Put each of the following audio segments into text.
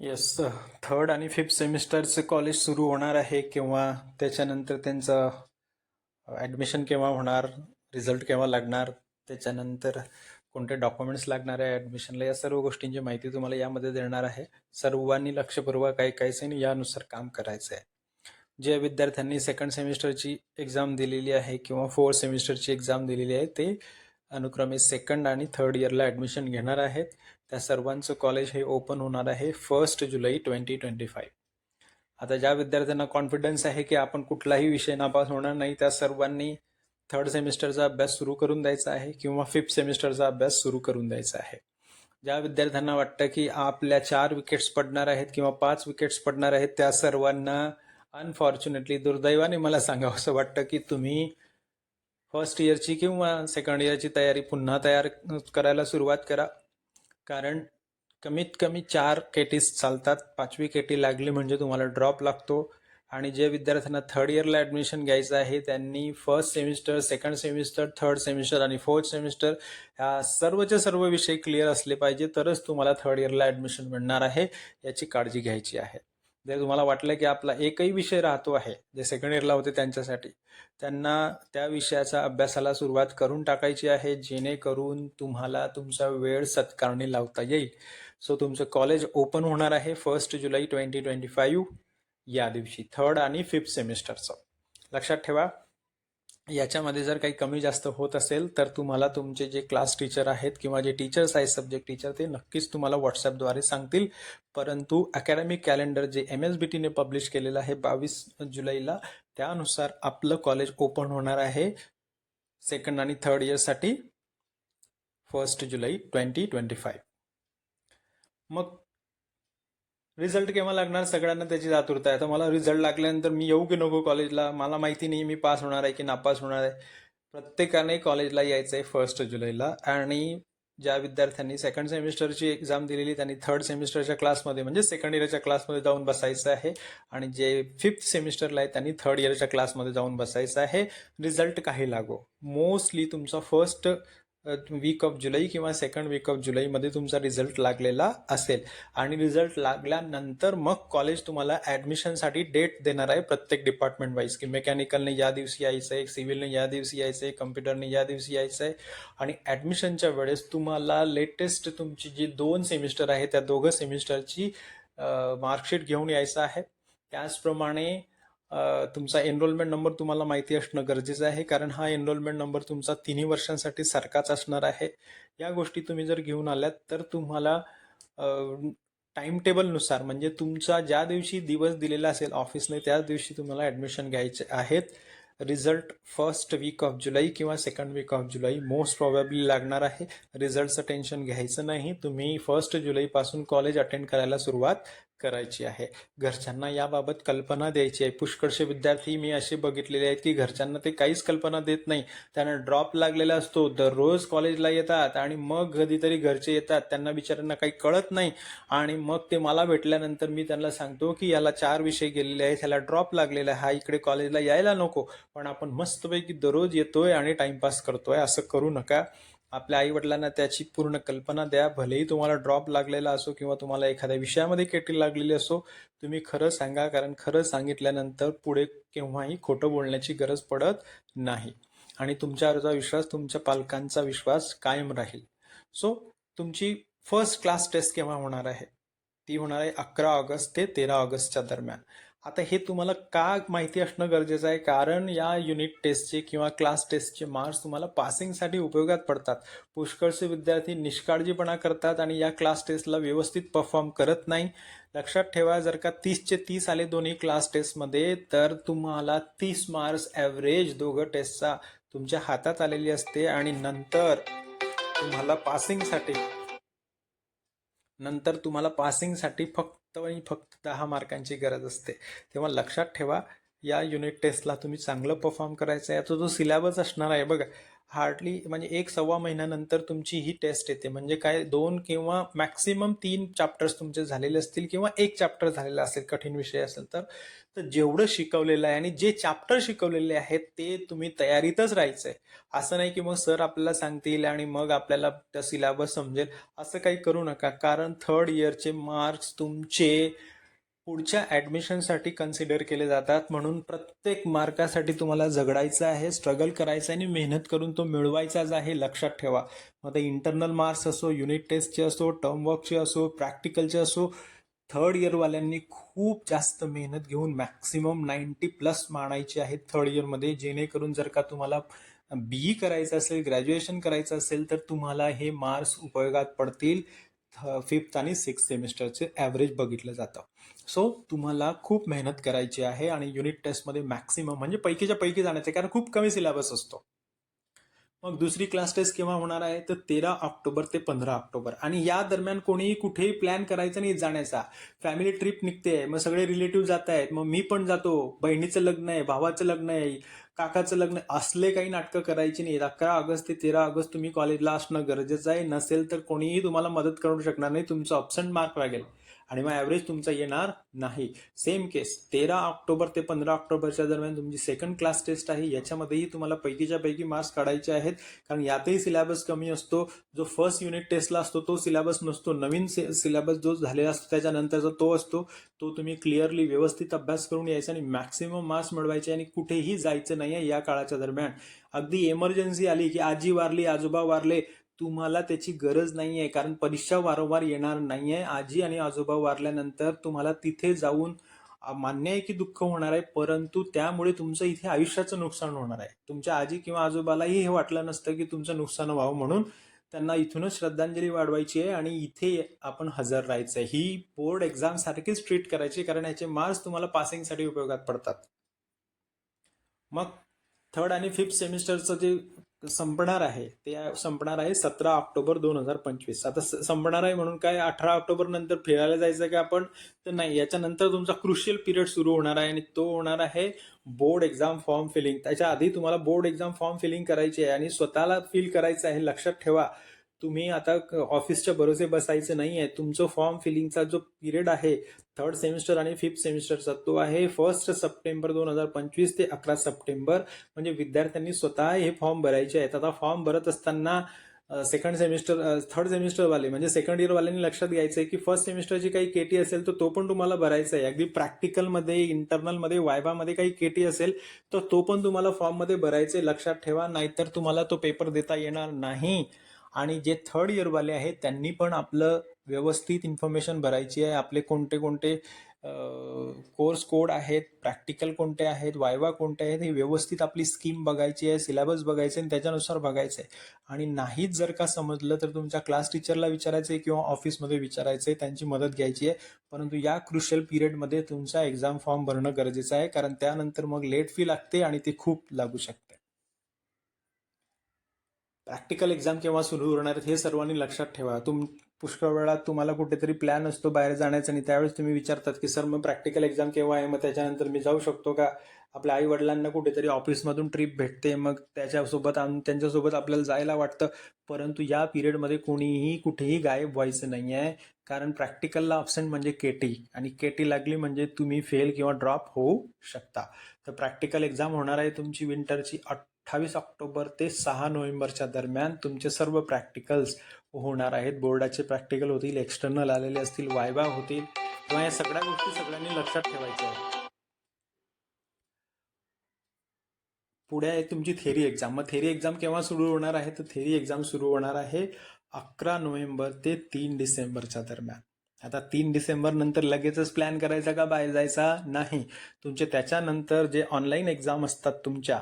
Yes third आणि fifth सेमिस्टरचं college सुरू होणार आहे किंवा त्याच्यानंतर त्यांचं ॲडमिशन केव्हा होणार रिझल्ट केव्हा लागणार त्याच्यानंतर कोणते डॉक्युमेंट्स लागणार आहे ॲडमिशनला या सर्व गोष्टींची माहिती तुम्हाला यामध्ये देणार आहे. सर्वांनी लक्षपूर्वक ऐकायचं आहे आणि यानुसार काम करायचं आहे. जे विद्यार्थ्यांनी सेकंड सेमिस्टरची एक्झाम दिलेली आहे किंवा फोर्थ सेमिस्टरची एक्झाम दिलेली आहे ते अनुक्रमे सेकंड आणि थर्ड इयरला ॲडमिशन घेणार आहेत. त्या सर्वांचं कॉलेज हे ओपन होणार आहे first July twenty twenty five आता ज्या विद्यार्थ्यांना कॉन्फिडन्स आहे की आपण कुठलाही विषय नापास होणार नाही त्या सर्वांनी थर्ड सेमिस्टरचा अभ्यास सुरू करून द्यायचा आहे किंवा फिफ्थ सेमिस्टरचा अभ्यास सुरू करून द्यायचा आहे. ज्या विद्यार्थ्यांना वाटतं की आपल्या चार विकेट्स पडणार आहेत किंवा पाच विकेट्स पडणार आहेत त्या सर्वांना अनफॉर्च्युनेटली दुर्दैवाने मला सांगावं असं वाटतं की तुम्ही फर्स्ट इयरची किंवा सेकंड इयरची तयारी पुन्हा तयार करायला सुरुवात करा. कारण कमीत कमी चार केटीज चालतात. पाचवी केटी लागली म्हणजे तुम्हाला ड्रॉप लागतो. आणि जे विद्यार्थ्यांना थर्ड इयरला ॲडमिशन घ्यायचं आहे त्यांनी first semester second semester third semester आणि फोर्थ सेमिस्टर ह्या सर्वचे सर्व विषय क्लिअर असले पाहिजे तरच तुम्हाला थर्ड इयरला ॲडमिशन मिळणार आहे. याची काळजी घ्यायची आहे. जर तुम्हाला वाटलं की आपला एकही विषय राहतो आहे जे सेकंड इयरला होते त्यांच्यासाठी त्यांना त्या विषयाचा अभ्यासाला सुरुवात करून टाकायची आहे जेणेकरून तुम्हाला तुमचा वेळ सत्कारणी लावता येईल. सो तुमचं कॉलेज ओपन होणार आहे first July twenty twenty five या दिवशी थर्ड आणि फिफ्थ सेमिस्टरचं लक्षात ठेवा. याच्यामध्ये जर काही कमी जास्त होत असेल तर तुम्हाला तुमचे जे क्लास टीचर आहेत किंवा जे टीचर्स आहेत सब्जेक्ट टीचर ते नक्कीच तुम्हाला व्हॉट्सॲपद्वारे सांगतील. परंतु अकॅडमिक कॅलेंडर जे एम एस बी टीने पब्लिश केलेलं आहे बावीस जुलैला त्यानुसार आपलं कॉलेज ओपन होणार आहे सेकंड आणि थर्ड इयरसाठी फर्स्ट जुलै ट्वेंटी ट्वेंटी फाईव्ह मग रिझल्ट केव्हा लागणार सगळ्यांना त्याची आतुरता आहे आता मला रिझल्ट लागल्यानंतर मी येऊ की नको कॉलेजला? मला माहिती नाही मी पास होणार आहे की नापास होणार आहे. प्रत्येकाने कॉलेजला यायचं आहे फर्स्ट जुलैला आणि ज्या विद्यार्थ्यांनी सेकंड सेमिस्टरची एक्झाम दिलेली त्यांनी थर्ड सेमिस्टरच्या क्लासमध्ये म्हणजे सेकंड इयरच्या क्लासमध्ये जाऊन बसायचं आहे. आणि जे फिफ्थ सेमिस्टरला आहे त्यांनी थर्ड इयरच्या क्लासमध्ये जाऊन बसायचं आहे. रिझल्ट काही लागो. मोस्टली तुमचा फर्स्ट वीक ऑफ जुलै किंवा सेकंड वीक ऑफ जुलैमध्ये तुमचा रिझल्ट लागलेला असेल. आणि रिझल्ट लागल्यानंतर मग कॉलेज तुम्हाला ॲडमिशनसाठी डेट देणार आहे प्रत्येक डिपार्टमेंट वाईज की मेकॅनिकलने या दिवशी यायचं आहे सिव्हिलने या दिवशी यायचं आहे कम्प्युटरने या दिवशी यायचं आहे. आणि ॲडमिशनच्या वेळेस तुम्हाला लेटेस्ट तुमची जी दोन सेमिस्टर आहे त्या दोघं सेमिस्टरची मार्कशीट घेऊन यायचं आहे. त्याचप्रमाणे तुमचा एनरोलमेंट नंबर तुम्हाला माहिती असणं गरजेचं आहे कारण हा एनरोलमेंट नंबर तुमचा तिन्ही वर्षांसाठी सारखाच असणार आहे. या गोष्टी तुम्ही जर घेऊन आल्यात तर तुम्हाला टाइम टेबलनुसार म्हणजे तुमचा ज्या दिवशी दिवस दिलेला असेल ऑफिसने त्याच दिवशी तुम्हाला ॲडमिशन घ्यायचे आहेत. Result first week of July किंवा second week of July most probably लागणार आहे. रिझल्टचं टेन्शन घ्यायचं नाही. तुम्ही फर्स्ट जुलैपासून कॉलेज अटेंड करायला सुरुवात करायची आहे. घरच्यांना याबाबत कल्पना द्यायची आहे. पुष्कळसे विद्यार्थी मी असे बघितलेले आहेत की घरच्यांना ते काहीच कल्पना देत नाही. त्यांना ड्रॉप लागलेला असतो. दररोज कॉलेजला येतात आणि मग कधीतरी घरचे येतात. त्यांना बिचाऱ्यांना काही कळत नाही. आणि मग ते मला भेटल्यानंतर मी त्यांना सांगतो की याला चार विषय गेलेले आहेत. ह्याला ड्रॉप लागलेला आहे. हा इकडे कॉलेजला यायला नको. पण आपण मस्तपैकी दररोज येतोय आणि टाइमपास करतोय. असं करू नका. आपल्या आई वडिलांना त्याची पूर्ण कल्पना द्या. भलेही तुम्हाला ड्रॉप लागलेला असो किंवा तुम्हाला एखाद्या विषयामध्ये केटी लागलेली असो तुम्ही खरं सांगा. कारण खरं सांगितल्यानंतर पुढे केव्हाही खोटं बोलण्याची गरज पडत नाही. आणि तुमच्यावरचा विश्वास तुमच्या पालकांचा विश्वास कायम राहील. सो तुमची फर्स्ट क्लास टेस्ट केव्हा होणार आहे? ती होणार आहे अकरा ऑगस्ट ते तेरा ऑगस्टच्या दरम्यान. आता हे तुम्हाला का माहिती असणं गरजेचं आहे? कारण या युनिट टेस्टचे किंवा क्लास टेस्टचे मार्क्स तुम्हाला पासिंगसाठी उपयोगात पडतात. पुष्कळचे विद्यार्थी निष्काळजीपणा करतात आणि या क्लास टेस्टला व्यवस्थित परफॉर्म करत नाही. लक्षात ठेवा जर का तीसचे तीस आले दोन्ही क्लास टेस्टमध्ये तर तुम्हाला तीस मार्क्स ॲव्हरेज दोघं टेस्टचा तुमच्या हातात आलेली असते आणि नंतर तुम्हाला पासिंगसाठी नंतर तुम्हाला पासिंगसाठी फक्त आणि फक्त दहा मार्कांची गरज असते. तेव्हा लक्षात ठेवा या युनिट टेस्टला तुम्ही चांगलं परफॉर्म करायचं आहे. याचा जो सिलेबस असणार आहे बघा हार्डली म्हणजे एक सव्वा महिन्यानंतर तुमची ही टेस्ट येते. म्हणजे काय दोन किंवा मॅक्सिमम तीन चॅप्टर्स तुमचे झालेले असतील किंवा एक चॅप्टर झालेला असेल कठीण विषय असेल तर. तर जेवढं शिकवलेलं आहे आणि जे चॅप्टर शिकवलेले आहेत ते तुम्ही तयारीतच राहायचं आहे असं नाही की मग सर आपल्याला सांगतील आणि मग आपल्याला त्या सिलेबस समजेल. असं काही करू नका. कारण थर्ड इयरचे मार्क्स तुमचे पुढच्या ॲडमिशनसाठी कन्सिडर केले जातात. म्हणून प्रत्येक मार्कासाठी तुम्हाला झगडायचं आहे स्ट्रगल करायचं आहे आणि मेहनत करून तो मिळवायचाच आहे लक्षात ठेवा. मग ते इंटरनल मार्क्स असो युनिट टेस्टचे असो टर्मवर्कचे असो प्रॅक्टिकलचे असो थर्ड इयरवाल्यांनी खूप जास्त मेहनत घेऊन मॅक्सिमम नाईन्टी प्लस मानायचे आहेत थर्ड इयरमध्ये जेणेकरून जर का तुम्हाला बी करायचं असेल ग्रॅज्युएशन करायचं असेल तर तुम्हाला हे मार्क्स उपयोगात पडतील. फिफ्थ आणि सिक्स सेमिस्टरचे ॲव्हरेज बघितलं जातं. सो तुम्हाला खूप मेहनत करायची आहे आणि युनिट टेस्टमध्ये मॅक्सिमम म्हणजे पैकीच्या पैकी जाण्याचे कारण खूप कमी सिलेबस असतो. मग दुसरी क्लास टेस्ट केव्हा होणार आहे? तर तेरा ऑक्टोबर ते पंधरा ऑक्टोबर. आणि या दरम्यान कोणीही कुठेही प्लॅन करायचा नाही जाण्याचा. फॅमिली ट्रिप निघते मग सगळे रिलेटिव्ह जात आहेत. मग मी पण जातो. बहिणीचं लग्न आहे भावाचं लग्न आहे काकाचं लग्न असले काही नाटकं करायची नाही अकरा ऑगस्ट ते तेरा ऑगस्ट तुम्ही कॉलेजला असणं गरजेचं आहे. नसेल तर कोणीही तुम्हाला मदत करू शकणार नाही. तुमचं ऑप्शन मार्क लागेल. आणि मग ॲव्हरेज तुमचा येणार नाही. सेम केस तेरा ऑक्टोबर ते पंधरा ऑक्टोबरच्या दरम्यान तुमची सेकंड क्लास टेस्ट आहे. याच्यामध्येही तुम्हाला पैकीच्या पैकी मार्क्स काढायचे आहेत. कारण यातही सिलेबस कमी असतो. जो फर्स्ट युनिट टेस्टला असतो तो सिलेबस नसतो. नवीन सिलेबस जो झालेला असतो त्याच्यानंतरचा तो असतो. तो तुम्ही क्लिअरली व्यवस्थित अभ्यास करून यायचा आणि मॅक्सिमम मार्क्स मिळवायचे आणि कुठेही जायचं नाही आहे या काळाच्या दरम्यान. अगदी इमर्जन्सी आली की आजी वारली आजोबा वारले तुम्हाला त्याची गरज नाही आहे कारण परीक्षा वारंवार येणार नाही आहे आजी आणि आजोबा वारल्यानंतर तुम्हाला तिथे जाऊन मान्य आहे की दुःख होणार आहे परंतु त्यामुळे तुमचं इथे आयुष्याचं नुकसान होणार आहे. तुमच्या आजी किंवा आजोबालाही हे वाटलं नसतं की तुमचं नुकसान व्हावं म्हणून त्यांना इथूनच श्रद्धांजली वाढवायची आहे आणि इथे आपण हजर राहायचं आहे. ही बोर्ड एक्झाम सारखीच ट्रीट करायची कारण याचे मार्क्स तुम्हाला पासिंगसाठी उपयोगात पडतात. मग थर्ड आणि फिफ्थ सेमिस्टरचं जे संपणार आहे. ते संपणार आहे सतरा ऑक्टोबर दोन हजार पंचवीस. आता स- संपणार आहे म्हणून काय अठरा ऑक्टोबर नंतर फिरायला जायचं का आपण? तर नाही. याच्यानंतर तुमचा क्रुशियल पिरियड सुरू होणार आहे आणि तो होणार आहे बोर्ड एक्झाम फॉर्म फिलिंग त्याच्या आधी तुम्हाला बोर्ड एक्झाम फॉर्म फिलिंग करायची आहे आणि स्वतःला फील करायचं आहे. लक्षात ठेवा. तुम्ही आता क- ऑफिसच्या भरोसे बसायचं नाही आहे तुमचं फॉर्म फिलिंगचा जो पिरियड आहे थर्ड सेमिस्टर आणि फिफ्थ सेमिस्टरचा तो आहे फर्स्ट सप्टेंबर दोन हजार पंचवीस ते अकरा सप्टेंबर. म्हणजे विद्यार्थ्यांनी स्वतः हे फॉर्म भरायचे आहेत. आता फॉर्म भरत असताना सेकंड सेमिस्टर थर्ड सेमिस्टरवाले म्हणजे सेकंड इयरवाल्यांनी लक्षात घ्यायचं आहे की फर्स्ट सेमिस्टरची काही केटी असेल तर तो पण तुम्हाला भरायचा आहे. अगदी प्रॅक्टिकलमध्ये इंटरनलमध्ये वायबामध्ये काही केटी असेल तर तो पण तुम्हाला फॉर्ममध्ये भरायचे लक्षात ठेवा नाहीतर तुम्हाला तो पेपर देता येणार नाही. आणि जे थर्ड इयरवाले आहेत त्यांनी पण आपलं व्यवस्थित इन्फॉर्मेशन भरायची आहे. आपले कोणते कोणते कोर्स कोड आहेत प्रॅक्टिकल कोणते आहेत वायवा कोणते आहेत हे व्यवस्थित आपली स्कीम बघायची आहे सिलेबस बघायचे आणि त्याच्यानुसार बघायचं आहे आणि नाहीच जर का समजलं तर तुमच्या क्लास टीचरला विचारायचं आहे किंवा ऑफिसमध्ये विचारायचं आहे त्यांची मदत घ्यायची आहे. परंतु या क्रुशियल पिरियडमध्ये तुमचा एक्झाम फॉर्म भरणं गरजेचं आहे कारण त्यानंतर मग लेट फी लागते आणि ती खूप लागू शकते. प्रॅक्टिकल एक्झाम केव्हा सुरू होणार आहेत हे सर्वांनी लक्षात ठेवा. तुम पुष्कळ वेळा तुम्हाला कुठेतरी प्लॅन असतो बाहेर जाण्याचा आणि त्यावेळेस तुम्ही विचारतात की सर मग प्रॅक्टिकल एक्झाम केव्हा आहे? मग त्याच्यानंतर मी जाऊ शकतो का? आपल्या आई वडिलांना कुठेतरी ऑफिसमधून ट्रिप भेटते. मग त्याच्यासोबत त्यांच्यासोबत आपल्याला जायला वाटतं. परंतु या पिरियडमध्ये कोणीही कुठेही गायब व्हायचं नाही आहे कारण प्रॅक्टिकलला ऑप्शन म्हणजे केटी आणि केटी लागली म्हणजे तुम्ही फेल किंवा ड्रॉप होऊ शकता. तर प्रॅक्टिकल एक्झाम होणार आहे तुमची विंटरची अठ्ठावीस ऑक्टोबर ते सहा नोव्हेंबरच्या दरम्यान तुमचे सर्व प्रॅक्टिकल्स होणार आहेत. बोर्डाचे प्रॅक्टिकल होतील एक्सटर्नल आलेले असतील वायवा होतील. किंवा या सगळ्या गोष्टी सगळ्यांनी लक्षात ठेवायच्या आहेत. पुढे आहे तुमची थेरी एक्झाम मग थेरी एक्झाम केव्हा सुरू होणार आहे? तर थेरी एक्झाम सुरू होणार आहे अकरा नोव्हेंबर ते तीन डिसेंबरच्या दरम्यान. आता तीन डिसेंबर नंतर लगेचच प्लॅन करायचा का बाहेर जायचा? नाही. तुमचे त्याच्यानंतर जे ऑनलाईन एक्झाम असतात तुमच्या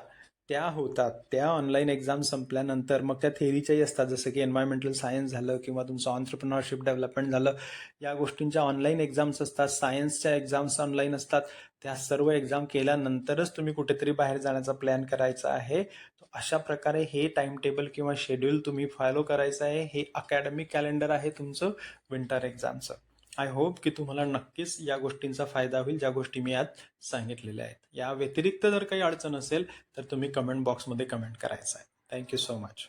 त्या होतात. त्या ऑनलाईन एक्झाम संपल्यानंतर मग त्या थेरीच्याही असतात. जसं की एन्व्हायरमेंटल सायन्स झालं किंवा तुमचं ऑन्टरप्रनरशिप डेव्हलपमेंट झालं या गोष्टींच्या ऑनलाईन एक्झाम्स असतात. सायन्सच्या एक्झाम्स ऑनलाईन असतात. त्या सर्व एक्झाम केल्यानंतरच तुम्ही कुठेतरी बाहेर जाण्याचा प्लॅन करायचा आहे. अशा प्रकारे हे टाइम टेबल किंवा शेड्यूल तुम्ही फॉलो करायचं आहे. हे अकॅडमिक कॅलेंडर आहे तुमचं विंटर एक्झामचं आय होप की तुम्हाला नक्कीच या गोष्टींचा फायदा होईल ज्या गोष्टी मी आज सांगितलेल्या आहेत. या व्यतिरिक्त जर काही अडचण असेल तर तुम्ही कमेंट बॉक्समध्ये कमेंट करायचं आहे. Thank you so much